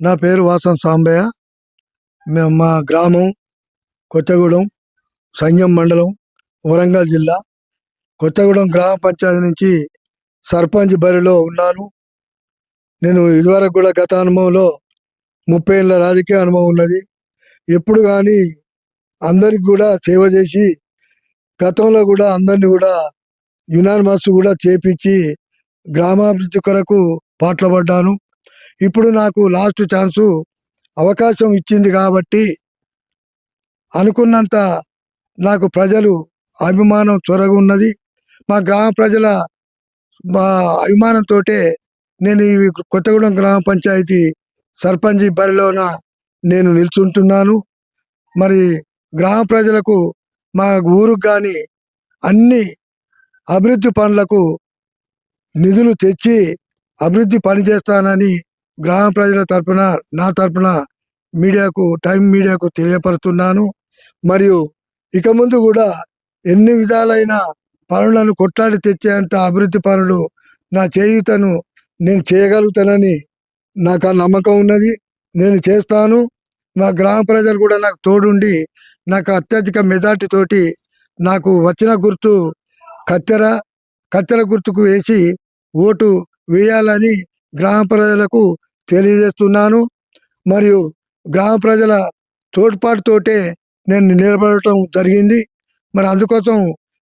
నా పేరు వాసం సాంబయ్య. మేము మా గ్రామం కొత్తగూడెం సంగం మండలం వరంగల్ జిల్లా కొత్తగూడెం గ్రామ పంచాయతీ నుంచి సర్పంచ్ బరిలో ఉన్నాను. నేను ఇదివరకు కూడా గత అనుభవంలో ముప్పై ఏళ్ళ రాజకీయ అనుభవం ఉన్నది. ఎప్పుడు కానీ అందరికి కూడా సేవ చేసి గతంలో కూడా అందరినీ కూడా యునానిమస్ కూడా చేపించి గ్రామాభివృద్ధి కొరకు పాటలు పడ్డాను ఇప్పుడు నాకు లాస్ట్ ఛాన్సు అవకాశం ఇచ్చింది కాబట్టి అనుకున్నంత నాకు ప్రజలు అభిమానం చొరగున్నది. మా గ్రామ ప్రజల మా అభిమానంతో నేను ఈ కొత్తగూడెం గ్రామ పంచాయతీ సర్పంచ్ బరిలోన నేను నిల్చుంటున్నాను. మరి గ్రామ ప్రజలకు మా ఊరుకు కానీ అన్ని అభివృద్ధి పనులకు నిధులు తెచ్చి అభివృద్ధి పని చేస్తానని గ్రామ ప్రజల తరపున నా తరపున మీడియాకు టైం మీడియాకు తెలియపరుస్తున్నాను మరియు ఇక ముందు కూడా ఎన్ని విధాలైన పనులను కొట్లాడి తెచ్చేంత అభివృద్ధి పనులు నా చేయుతను నేను చేయగలుగుతానని నాకు ఆ నమ్మకం ఉన్నది. నేను చేస్తాను. మా గ్రామ ప్రజలు కూడా నాకు తోడుండి నాకు అత్యధిక మెజార్టీ తోటి నాకు వచ్చిన గుర్తు కత్తెర కత్తెర గుర్తుకు వేసి ఓటు వేయాలని గ్రామ ప్రజలకు తెలియజేస్తున్నాను. మరియు గ్రామ ప్రజల తోడ్పాటుతోటే నేను నిలబడటం జరిగింది. మరి అందుకోసం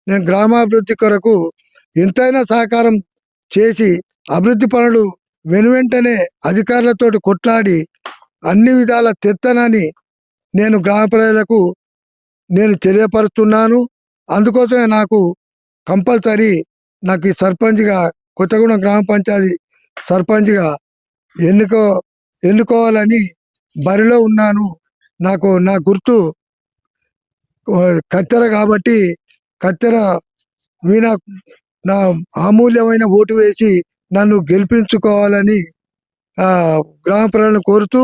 నేను గ్రామాభివృద్ధి కొరకు ఎంతైనా సహకారం చేసి అభివృద్ధి పనులు వెనువెంటనే అధికారులతో కొట్లాడి అన్ని విధాల తెత్తనని నేను గ్రామ ప్రజలకు నేను తెలియపరుస్తున్నాను. అందుకోసమే నాకు కంపల్సరీ నాకు ఈ సర్పంచ్గా కొత్తగూడెం గ్రామ పంచాయతీ సర్పంచ్గా ఎన్నుకో ఎన్నుకోవాలని బరిలో ఉన్నాను. నాకు నా గుర్తు కత్తెర కాబట్టి కత్తెర వీణ నా అమూల్యమైన ఓటు వేసి నన్ను గెలిపించుకోవాలని గ్రామ ప్రజలను కోరుతూ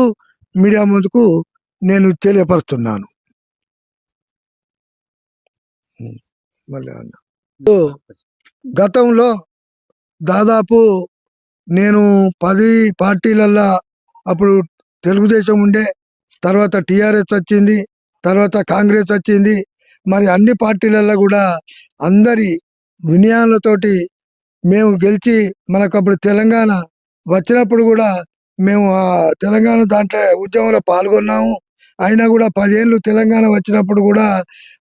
మీడియా ముందుకు నేను తెలియపరుస్తున్నాను. మళ్ళీ గతంలో దాదాపు నేను పది పార్టీలల్లో అప్పుడు తెలుగుదేశం ఉండే తర్వాత టీఆర్ఎస్ వచ్చింది తర్వాత కాంగ్రెస్ వచ్చింది. మరి అన్ని పార్టీలల్లో కూడా అందరి వినయాలతోటి మేము గెలిచి మనకు అప్పుడు తెలంగాణ వచ్చినప్పుడు కూడా మేము ఆ తెలంగాణ దాంట్లో ఉద్యమంలో పాల్గొన్నాము. అయినా కూడా పదేళ్ళు తెలంగాణ వచ్చినప్పుడు కూడా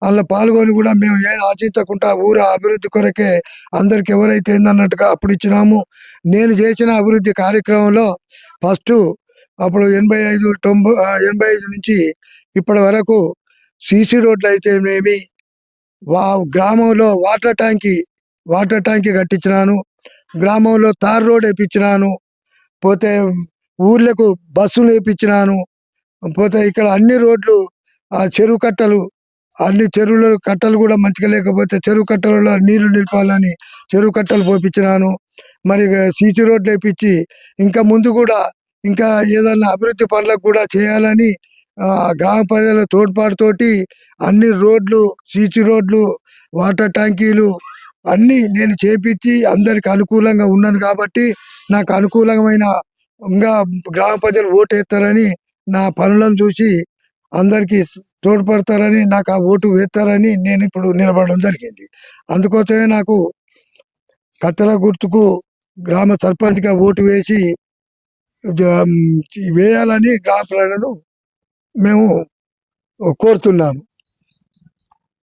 అందులో పాల్గొని కూడా మేము ఏం ఆశించకుండా ఊరు అభివృద్ధి కొరకే అందరికి ఎవరైతే ఏందన్నట్టుగా అప్పుడు ఇచ్చినాము నేను చేసిన అభివృద్ధి కార్యక్రమంలో ఫస్ట్ అప్పుడు ఎనభై ఐదు తొంభై ఎనభై ఐదు నుంచి ఇప్పటి వరకు సీసీ రోడ్లు అయితేనేమి వా గ్రామంలో వాటర్ ట్యాంకి వాటర్ ట్యాంకి కట్టించినాను గ్రామంలో తార్ రోడ్ వేయించినాను పోతే ఊర్లకు బస్సులు వేయించినాను పోతే ఇక్కడ అన్ని రోడ్లు ఆ చెరువు కట్టలు అన్ని చెరువుల కట్టలు కూడా మంచిగా లేకపోతే చెరువు కట్టలలో నీళ్ళు నిలపాలని చెరువు కట్టలు పోపించినాను మరి సీసీ రోడ్లు వేపించి ఇంకా ముందు కూడా ఇంకా ఏదన్నా అభివృద్ధి పనులకు కూడా చేయాలని గ్రామ ప్రజల తోడ్పాటుతోటి అన్ని రోడ్లు సీసీ రోడ్లు వాటర్ ట్యాంకీలు అన్నీ నేను చేపించి అందరికి అనుకూలంగా ఉన్నాను కాబట్టి నాకు అనుకూలమైన ఇంకా గ్రామ ప్రజలు ఓటు వేస్తారని నా పనులను చూసి అందరికీ తోడ్పడతారని నాకు ఆ ఓటు వేస్తారని నేను ఇప్పుడు నిలబడడం జరిగింది. అందుకోసమే నాకు కత్తెర గుర్తుకు గ్రామ సర్పంచ్గా ఓటు వేసి వేయాలని గ్రామ ప్రజలను మేము కోరుతున్నాము